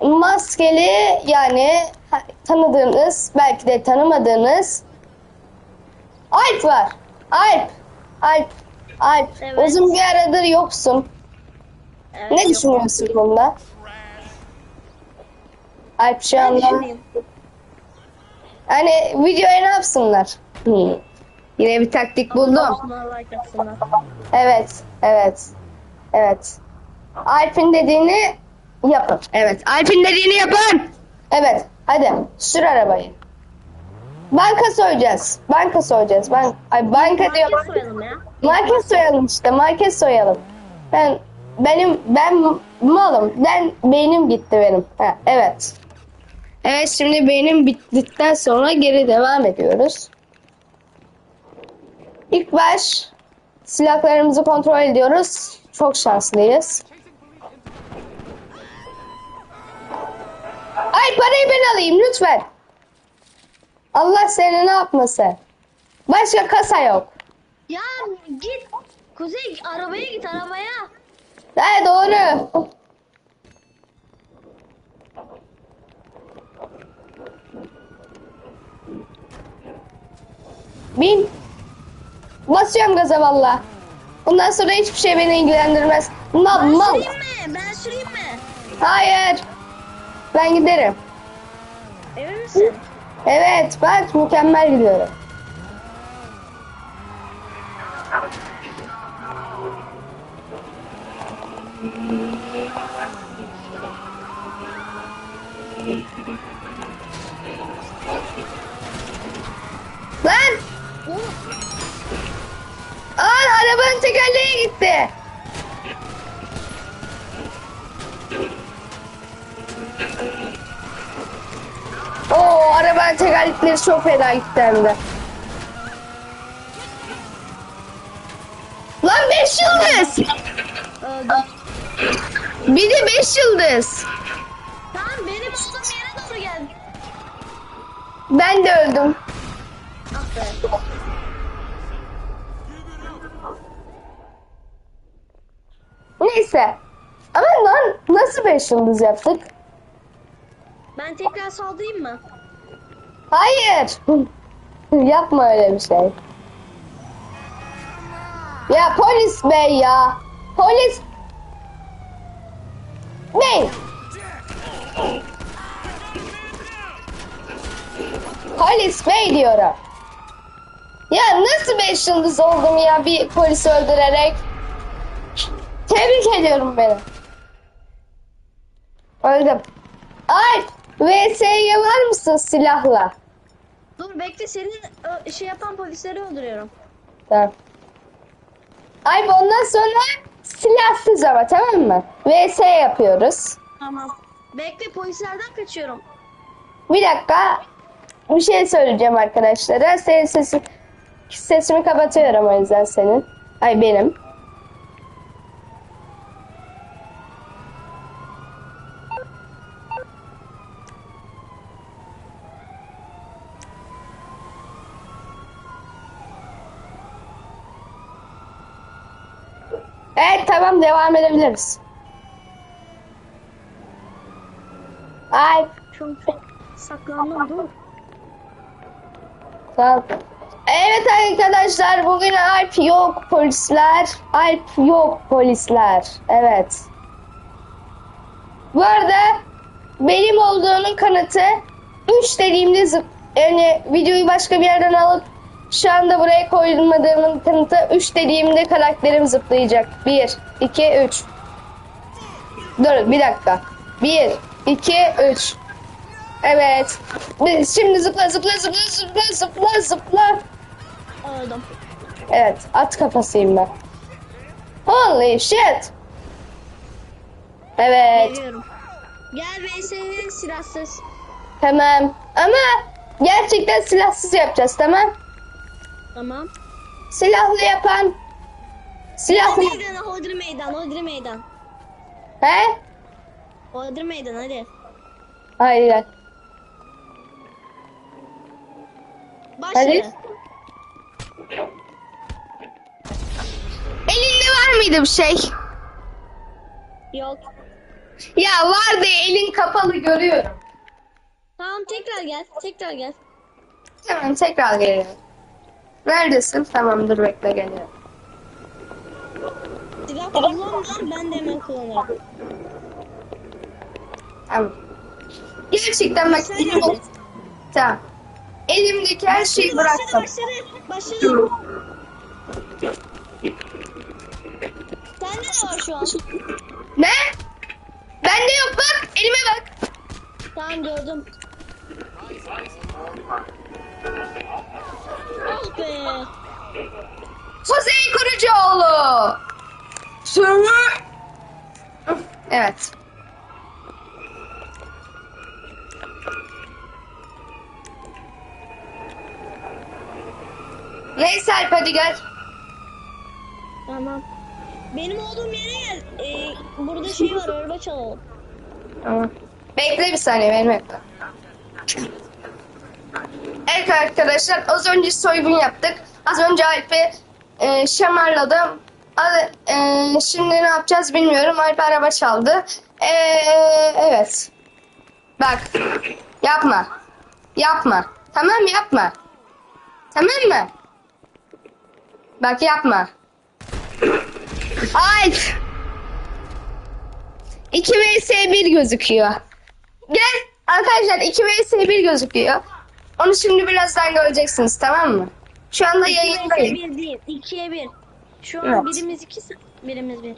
maskeli yani tanıdığınız belki de tanımadığınız Alp var. Alp. Alp. Alp. Evet. Uzun bir aradır yoksun. Evet, Ne yok. düşünüyorsun bunda? Alp şu anda hani videoya ne yapsınlar? Hmm. Yine bir taktik buldum. Evet, evet, evet. Alp'in dediğini yapın. Evet, Alp'in dediğini yapın. Evet, hadi sür arabayı. Banka soyacağız. Banka soyacağız. Ben, ay banka diyor. Market soyalım ya. Market soyalım işte. Market soyalım. Ben benim ben malım. Ben beynim gitti benim. Ha, evet. Evet şimdi beynim bittikten sonra geri devam ediyoruz. İlk baş silahlarımızı kontrol ediyoruz. Çok şanslıyız. Ay parayı ben alayım lütfen. Allah seni ne yapmasın. Başka kasa yok. Ya git. Kuzey arabaya git arabaya. Ha doğru. Bin. Basıyorum gaza valla. Bundan sonra hiçbir şey beni ilgilendirmez. Mal Ben mal. süreyim mi? Ben süreyim mi? Hayır. Ben giderim. Emin misin? Evet bak mükemmel gidiyorum. Lan! Aa arabanın tekerleği gitti. Arabanın tekerlekleri çok fena gitti hem de. Lan 5 yıldız. Bir de 5 yıldız. Tamam benim olduğum yere doğru gel. Ben de öldüm. Ah be. Neyse. Ama lan nasıl 5 yıldız yaptık? Ben tekrar saldırayım mı? Hayır. Yapma öyle bir şey. Ya polis bey ya. Polis bey. Polis bey diyorum. Ya nasıl 5 yıldız oldum ya bir polisi öldürerek? Tebrik ediyorum beni. Öldüm. Alp, VS'ye var mısın silahla? Dur bekle senin ö, şey yapan polisleri öldürüyorum. Tamam. Alp ondan sonra silahsız ama tamam mı? VS yapıyoruz. Tamam. Bekle polislerden kaçıyorum. Bir dakika. Bir şey söyleyeceğim arkadaşlara. Senin sesi, sesimi kapatıyorum o yüzden senin. Ay benim. Evet tamam devam edebiliriz. Ay Çok saklandım dur. Evet arkadaşlar bugün Alp yok polisler. Alp yok polisler. Evet. Bu arada benim olduğunun kanıtı 3 dediğimde zıp yani videoyu başka bir yerden alıp şu anda buraya koymadığımın kanıtı 3 dediğimde karakterim zıplayacak. 1, 2, 3. Dur bir dakika. 1, 2, 3. Evet. Biz Şimdi zıpla zıpla zıpla zıpla zıpla zıpla. Öldüm. Evet at kafasıyım ben. Holy shit. Evet Geliyorum. Gel VS'ye silahsız. tamam ama gerçekten silahsız yapacağız tamam. Tamam. Silahlı yapan silahlı Meydan, hodri meydan, hodri meydan. he? Hodri meydan hadi. Hayır. Başla. Hadi. Elinde var mıydı bir şey? Yok. Ya var de elin kapalı görüyorum. Tamam tekrar gel. Tekrar gel. Hemen tekrar geliyorum. Neredesin? Tamam dur bekle geliyorum. Kullanmışsın ben de hemen kullanırım. Tamam. Gerçekten bak Sen elim nerede? Tamam. Elimdeki her şeyi bıraktım. başladı. Başladı. Sende ne var şu an? Ne? Bende yok bak. Elime bak. Tamam gördüm. Oh be. Kuzey Kurucuoğlu. Sürü. Evet. Neyse Alp hadi gel. Tamam. Benim olduğum yere gel. Ee, burada şey var araba çalalım. Tamam. Bekle bir saniye benim bekle. Evet arkadaşlar az önce soygun yaptık. Az önce Alp'i e, şamarladım. A- e, şimdi ne yapacağız bilmiyorum. Alp araba çaldı. E, evet. Bak. Yapma. Yapma. Tamam yapma. Tamam mı? Bak yapma. Alp. 2 vs 1 gözüküyor. Gel arkadaşlar 2 vs 1 gözüküyor. Onu şimdi birazdan göreceksiniz tamam mı? Şu anda 2'ye yayındayım. 1 değil. 2'ye 1. Şu an Evet. birimiz 2, birimiz 1.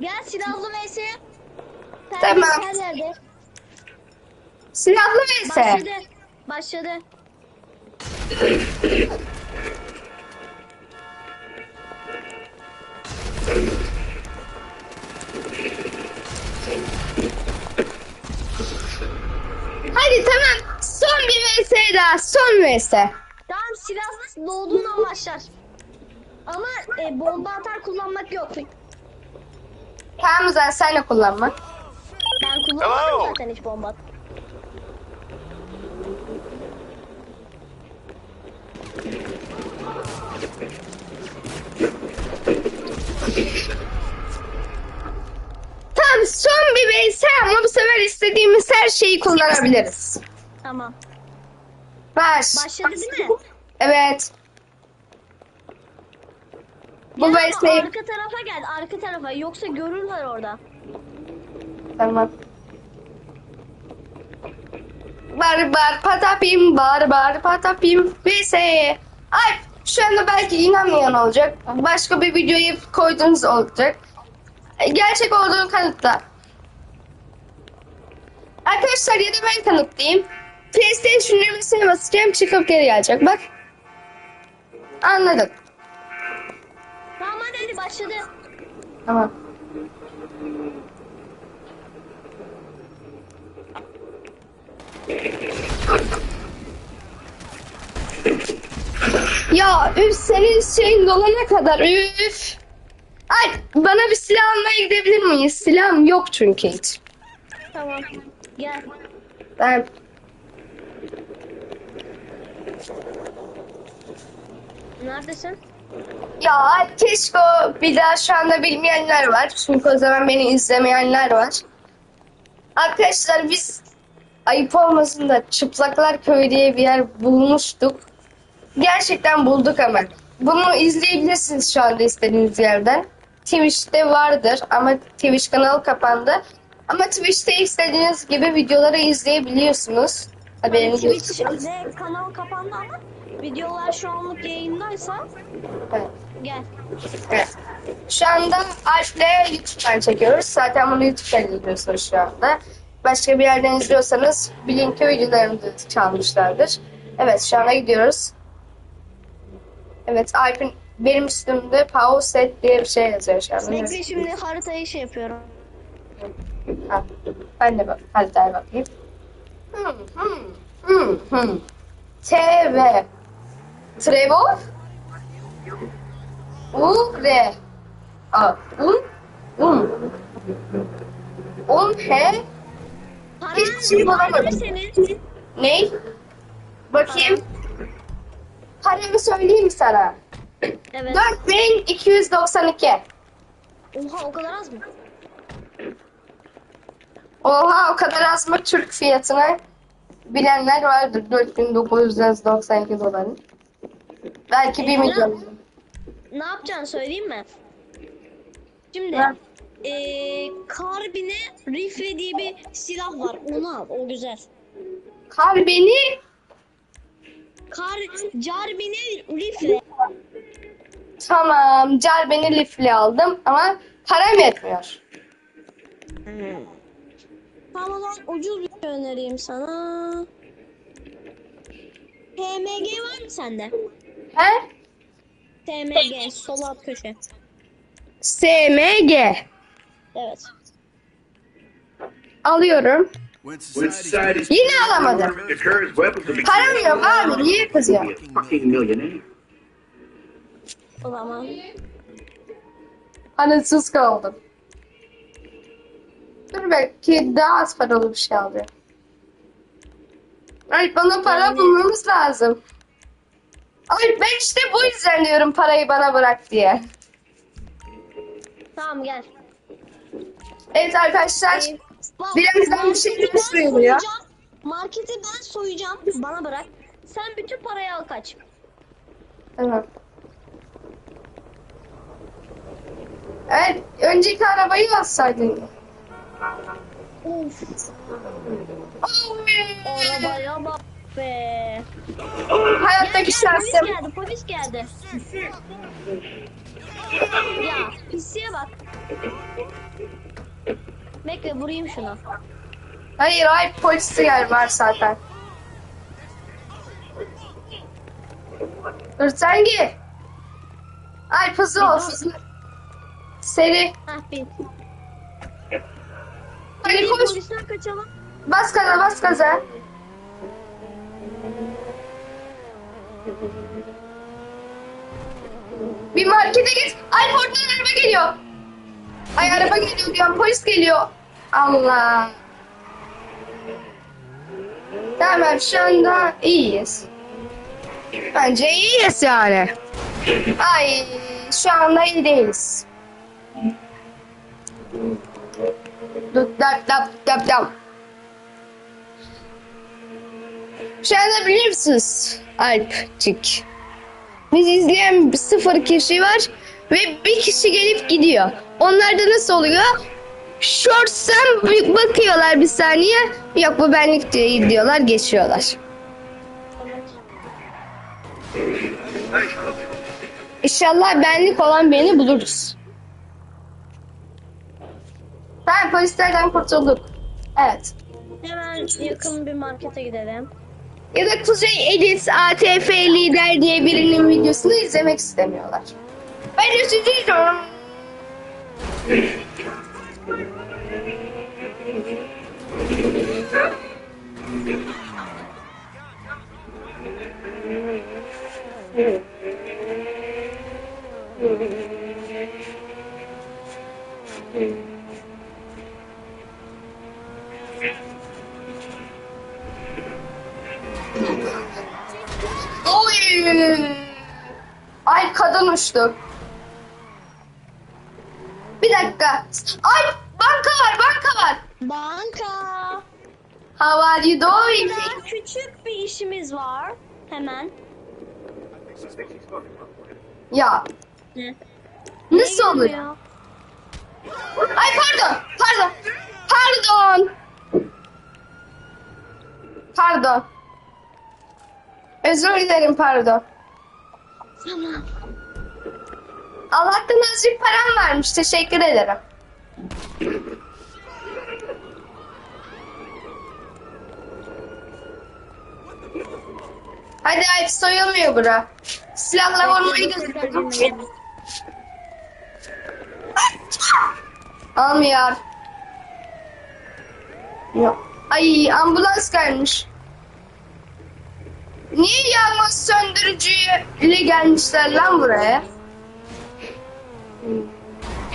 Gel silahlı vs. Tamam. Her yerde. Silahlı. Başladı. Başladı. Hadi tamam. Son bir vs daha. Son vs. Tamam silahlı doğduğundan başlar. Ama e, bomba atar kullanmak yok. Tamam o zaman sen de kullanma. Ben kullanmadım Hello. zaten hiç bomba. Tamam son bir vs ama bu sefer istediğimiz her şeyi kullanabiliriz. Tamam. Baş. Başladı değil mi? Evet. Bu Gel ama vs'yi... arka tarafa gel, arka tarafa. Yoksa görürler orada. Tamam. Bar bar patapim bar bar patapim vs. Ay şu anda belki inanmayan olacak. Başka bir videoyu koydunuz olacak. E, Gerçek olduğunu kanıtla. Arkadaşlar ya da ben kanıtlayayım. PlayStation düğmesine basacağım çıkıp geri gelecek. Bak. Anladın. Başladı. Tamam. Ya üf senin şeyin dolana kadar üf. Ay bana bir silah almaya gidebilir miyiz? Silahım yok çünkü hiç. Tamam. Gel. Ben Neredesin? Ya keşke bir daha şu anda bilmeyenler var. Çünkü o zaman beni izlemeyenler var. Arkadaşlar biz ayıp olmasın da Çıplaklar Köyü diye bir yer bulmuştuk. Gerçekten bulduk hemen. Bunu izleyebilirsiniz şu anda istediğiniz yerden. Twitch'te vardır ama Twitch kanalı kapandı. Ama Twitch'te istediğiniz gibi videoları izleyebiliyorsunuz. Haberiniz olsun. Twitch'de kanal kapandı ama videolar şu anlık yayındaysa Evet. gel. Evet. Şu anda Alp'le YouTube'dan çekiyoruz. Zaten bunu YouTube'dan izliyorsunuz şu anda. Başka bir yerden izliyorsanız bilin ki videolarımızı çalmışlardır. Evet şu anda gidiyoruz. Evet Alp'in benim üstümde pause set diye bir şey yazıyor şu anda. Bekle şimdi haritayı şey yapıyorum. Ha, ben de bak, hadi daha bakayım. Hmm, hmm, hmm, hmm. TV. Trevor. U, R. A, un, un. Un, he. Hiçbir şey bulamadım. mı senin? Ne? Bakayım. Paramı söyleyeyim mi sana? Evet. 4292. Oha o kadar az mı? Oha o kadar az mı Türk fiyatına bilenler vardır. 4992 doların. Belki 1 milyon. Ne yapacaksın söyleyeyim mi? Şimdi Ha. eee karbine rifle diye bir silah var. Onu al. O güzel. Kar beni Kar carbine rifle. tamam car beni lifli aldım ama param yetmiyor. Tamam o zaman ucuz bir şey önereyim sana. TMG var mı sende? He? TMG sol alt köşe. SMG Evet. alıyorum. Yine alamadım. Param yok abi niye kızıyor? O zaman Parasız kaldım. Dur belki daha az paralı bir şey alıyor. Ay bana para Yani- bulmamız lazım. Ay ben işte bu yüzden diyorum parayı bana bırak diye. tamam gel. Evet arkadaşlar. Ee, bak, Birimizden bir şey düşmüyor ya. Marketi ben soyacağım. Bana bırak. Sen bütün parayı al kaç. Tamam. Evet önceki arabayı alsaydın. Uf. Arabaya bak be. Hayattaki Polis şansım. geldi, polis geldi. ya pisiye bak. Bekle vurayım şunu. Hayır hayır polisi yer var zaten. Gir. Ay hızlı ol hızlı. Seri. Hah bin. Hadi Hadi koş. polisten kaçalım. Bas gaza bas gaza. Bir markete git. Ay oradan araba geliyor. Ay araba geliyor diyorum. Polis geliyor. Allah. Tamam şu anda iyiyiz. Bence iyiyiz yani. Ay şu anda iyi değiliz. Dap dap dap dap dap. Şu anda biliyor musunuz Alpcik? Biz izleyen sıfır kişi var ve bir kişi gelip gidiyor. Onlarda nasıl oluyor? Shorts'tan bakıyorlar bir saniye. Yok bu benlik değil diyorlar geçiyorlar. İnşallah benlik olan beni buluruz. Tamam polislerden kurtulduk. Evet. Hemen yakın bir markete gidelim. Ya da Kuzey Edis ATF lider diye birinin videosunu izlemek istemiyorlar. Ben üzülüyorum. Oy! Ay kadın uçtu. Bir dakika. Ay banka var banka var. Banka. How are you doing? Küçük bir işimiz var. Hemen. Ya Ne? nasıl geliyor? Ay pardon pardon pardon. Pardon. Özür dilerim pardon. Tamam. Allah'tan azıcık param varmış. Teşekkür ederim. Hadi Alp soyulmuyor bura. Silahla vurmayı gözüküyor. Almıyor. Yok. Ay ambulans gelmiş. Niye yağmur söndürücüyle gelmişler lan buraya?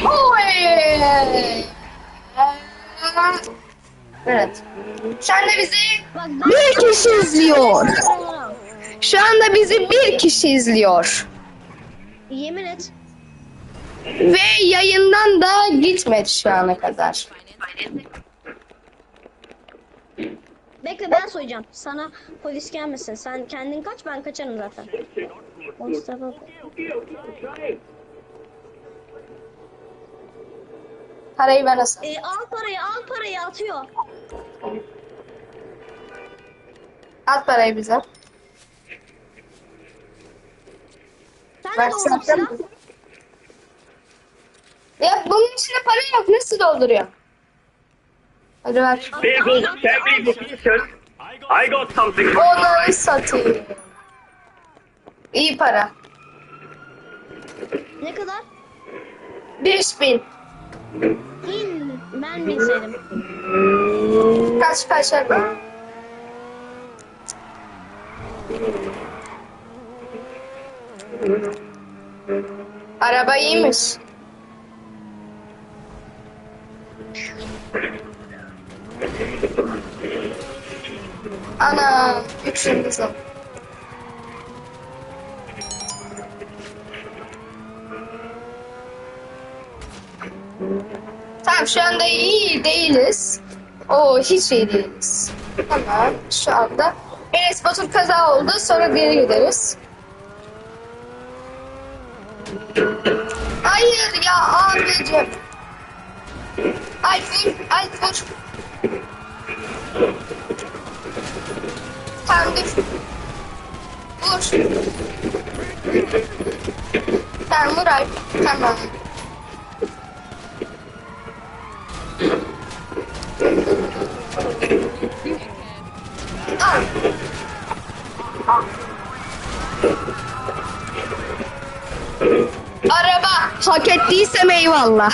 Oy! Evet. Şu anda bizi bir kişi izliyor. Şu anda bizi bir kişi izliyor. Yemin et. Ve yayından da gitmedi şu ana kadar. Banka ben soyacağım. Sana polis gelmesin. Sen kendin kaç ben kaçarım zaten. Mustafa. Parayı ben nasıl? E, al parayı al parayı atıyor. At parayı bize. Sen de doldur silah. Ya bunun içinde para yok. Nasıl dolduruyor? Hadi ver. Vehicle, family location. I got something. Onları satayım. İyi para. Ne kadar? 5000. İn. Ben bilseydim. Kaç kaç hadi. Araba iyiymiş. Ana, üç yıldız o. Tamam şu anda iyi değiliz. Oo hiç iyi değiliz. Tamam şu anda. Enes Batur kaza oldu sonra geri gideriz. Hayır ya abicim. Vur, ay vur. Dur. Vur. Tamam vur ay. Tamam. Al. Araba hak ettiysem eyvallah.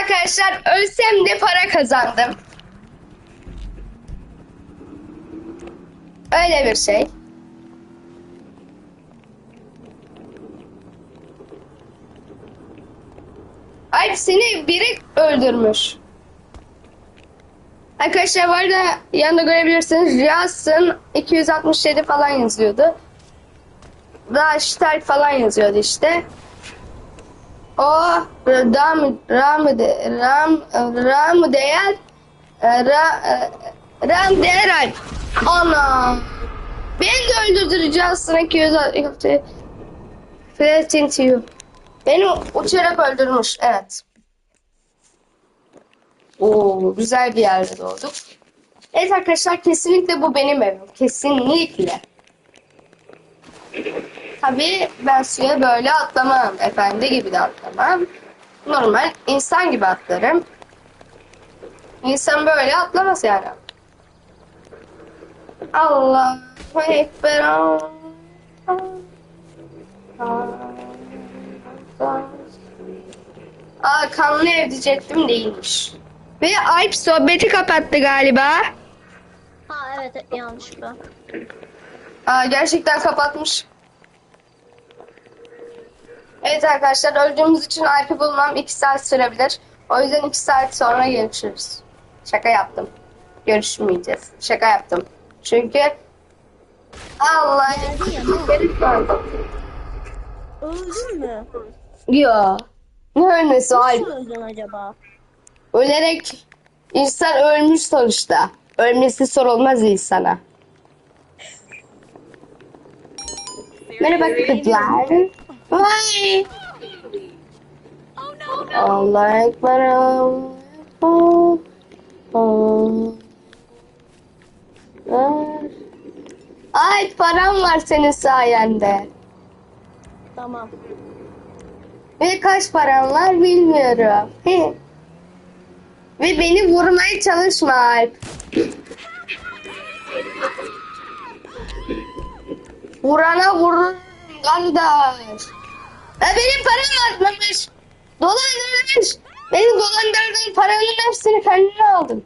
Arkadaşlar ölsem de para kazandım. Öyle bir şey. Ay seni biri öldürmüş. Arkadaşlar bu arada yanında görebilirsiniz. Riyas'ın 267 falan yazıyordu. Daha falan yazıyordu işte. O Ram Ram de, Ram Ram değer Ra, Ram değer Ana Beni de öldürdüreceğiz aslında 266 Flirting you. Beni uçarak öldürmüş evet. Oo güzel bir yerde doğduk. Evet arkadaşlar kesinlikle bu benim evim. Kesinlikle. Tabii ben suya böyle atlamam. Efendi gibi de atlamam. Normal insan gibi atlarım. İnsan böyle atlamaz yani. Allah Ekber Allah. Aa kanlı ev diyecektim değilmiş. Ve Alp sohbeti kapattı galiba. Ha evet yanlışlıkla. Aa, gerçekten kapatmış. Evet arkadaşlar öldüğümüz için Alp'i bulmam 2 saat sürebilir. O yüzden 2 saat sonra görüşürüz. Şaka yaptım. Görüşmeyeceğiz. Şaka yaptım. Çünkü Allah Geldi ya, gerek vardı. Öldün mü? Yo. Ne ölmesi Alp? Nasıl öldün acaba? Ölerek insan ölmüş sonuçta. Ölmesi sorulmaz insana. Merhaba kızlar. Vay. Allah ekber. Allah ekber. Ay param var senin sayende. Tamam. Ve kaç param var bilmiyorum. Ve beni vurmaya çalışma Alp. Vurana vurun kardeş. E benim param artmamış. Dolandırmış. Benim dolandırdığım paranın hepsini kendine aldım.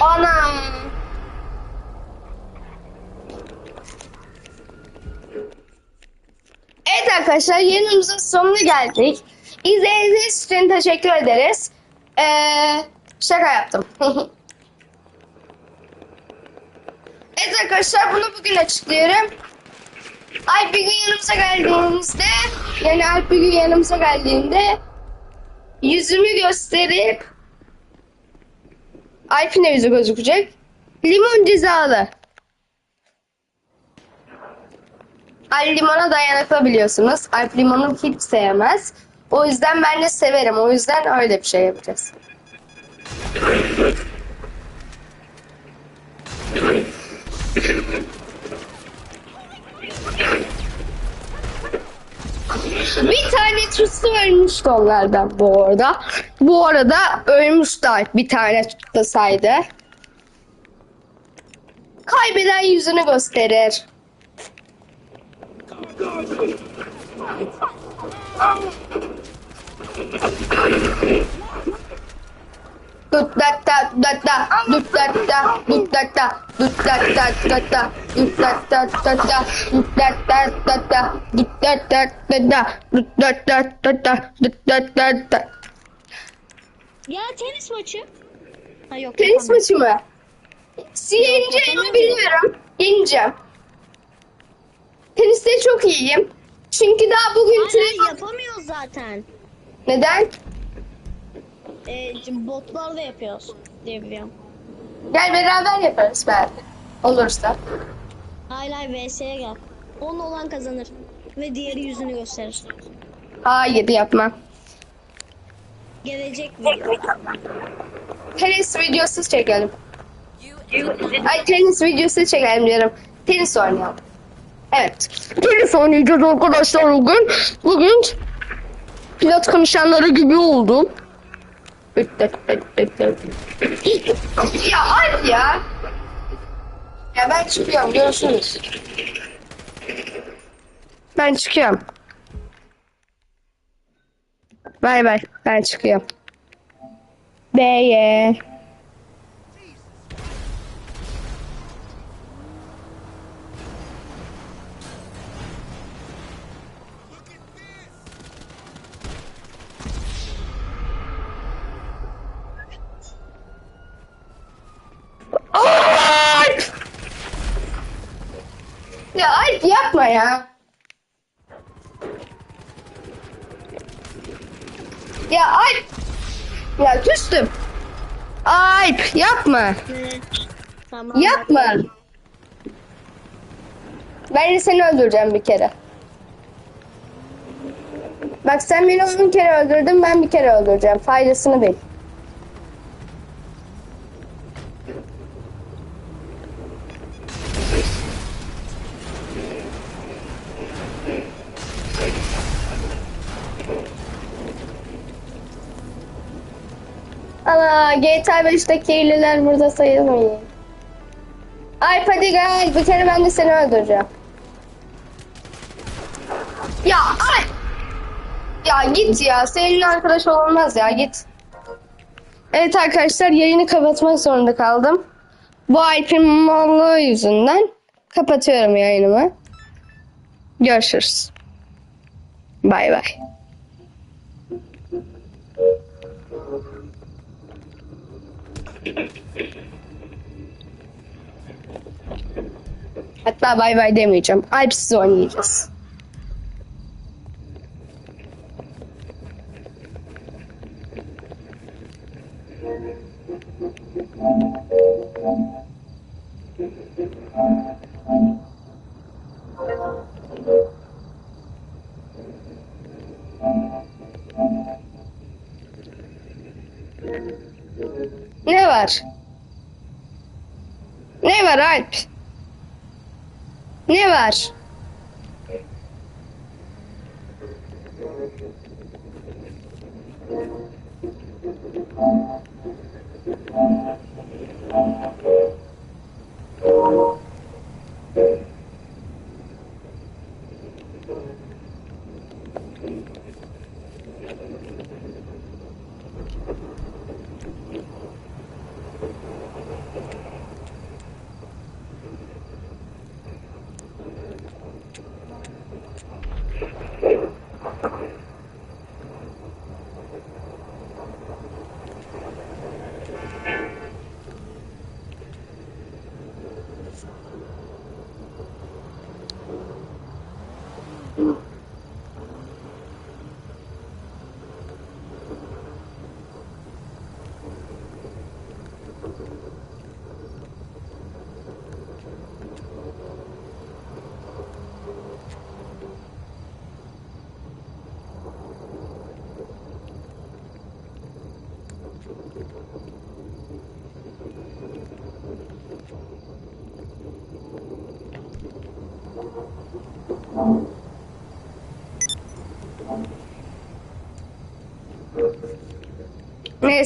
Ana. Evet arkadaşlar yayınımızın sonuna geldik. İzlediğiniz için teşekkür ederiz. Ee, şaka yaptım. evet arkadaşlar bunu bugün açıklıyorum. Alp bir gün yanımıza geldiğimizde yani Alp bir gün yanımıza geldiğinde yüzümü gösterip Alp'in de yüzü gözükecek. Limon cezalı. Alp limona dayanıklı biliyorsunuz. Alp limonu hiç sevmez. O yüzden ben de severim. O yüzden öyle bir şey yapacağız. Bir tane tuttu ölmüştü onlardan bu arada. Bu arada ölmüştü bir tane tutlasaydı. Kaybeden yüzünü gösterir. Dut da da da da dut da da dut da da dut da da da da dut da da da da dut da da da da dut da da da da dut da da da da dut da da da Ya tenis maçı. Ha yok. Tenis maçı mı? Yeneceğimi biliyorum. Yeneceğim. Teniste çok iyiyim. Çünkü daha bugün Hayır tenis... yapamıyoruz zaten. Neden? Ee, botlarla yapıyoruz diye biliyorum. Gel beraber yaparız belki. Olursa. Hayır hayır VS'ye gel. 10 olan kazanır. Ve diğeri yüzünü gösterir. Hayır yapmam. Gelecek video. Tenis videosu çekelim. Ay tenis videosu çekelim diyorum. Tenis oynayalım. Evet. Tenis oynayacağız arkadaşlar bugün. Bugün pilot konuşanları gibi oldum. ya hadi ya. Ya ben çıkıyorum. Görüşürüz. Ben çıkıyorum. Bay bay. Ben çıkıyorum. Beye. Ay! Ya Alp yapma ya. Ya Alp. Ya küstüm. Alp yapma. Tamam. Yapma. Ben de seni öldüreceğim bir kere. Bak sen beni on kere öldürdün ben bir kere öldüreceğim. Faydasını bil. GTA 5'teki iyililer burada sayılmıyor. Alp hadi gel bir kere ben de seni öldüreceğim. Ya Alp! Ya git ya seninle arkadaş olmaz ya git. Evet arkadaşlar yayını kapatmak zorunda kaldım. Bu Alp'in mallığı yüzünden kapatıyorum yayınımı. Görüşürüz. Bay bay. Hatta bay bay demeyeceğim. Alpsiz oynayacağız. Ne var? Ne var Alp? Ne var?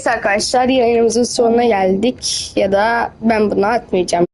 Neyse arkadaşlar yayınımızın sonuna geldik. Ya da ben bunu atmayacağım.